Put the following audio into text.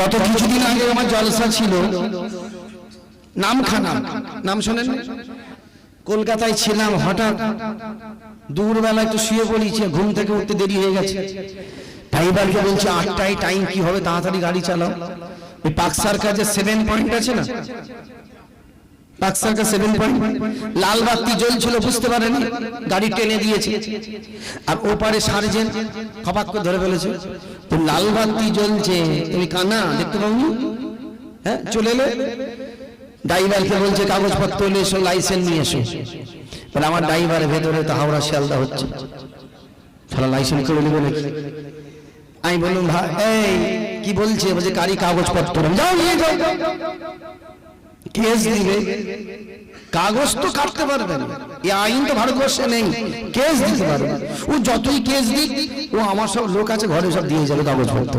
গত কিছুদিন আগে আমার জলসা ছিল। নামখানা। নাম শোনেন কলকাতায় ছিলাম হঠাৎ। দুপুরবেলা একটু শুয়ে পড়িছে ঘুম থেকে উঠতে দেরি হয়ে গেছে। ড্রাইভারকে বলছে, আটটায় টাইম কি হবে? তাড়াতাড়ি গাড়ি চালাও। ওই পাকসার কাছে সেভেন পয়েন্ট আছে না? পাকসার কাছে সেভেন পয়েন্ট লাল বাতি জ্বলছিল, বুঝতে পারেনি? গাড়ি টেনে দিয়েছে। আর ওপারে সার্জেন্ট খপাত করে ধরে ফেলেছে। তো লাল বাতি জ্বলছে, তুমি কানা, দেখতে পাওনি? হ্যাঁ চলে এলে? ড্রাইভারকে বলছে, কাগজপত্র এলে এসো লাইসেন্স নিয়ে এসো। বলে, আমার ড্রাইভার ভেতরে তো হাওড়া শিয়ালদা হচ্ছে। তাহলে লাইসেন্স করে নেবে নাকি? আমি বললাম, ভাই, এই, কি বলছে? বলছে, গাড়ি, কাগজপত্র যাও, নিয়ে যাও। কেস দিবে, কাগজ তো কাটতে পারবে না। এই আইন তো ভারতবর্ষে নেই, কেস দিতে পারবে। ও যতই কেস দিক, ও আমার সব লোক আছে, ঘরে সব দিয়ে যাবে কাগজপত্র।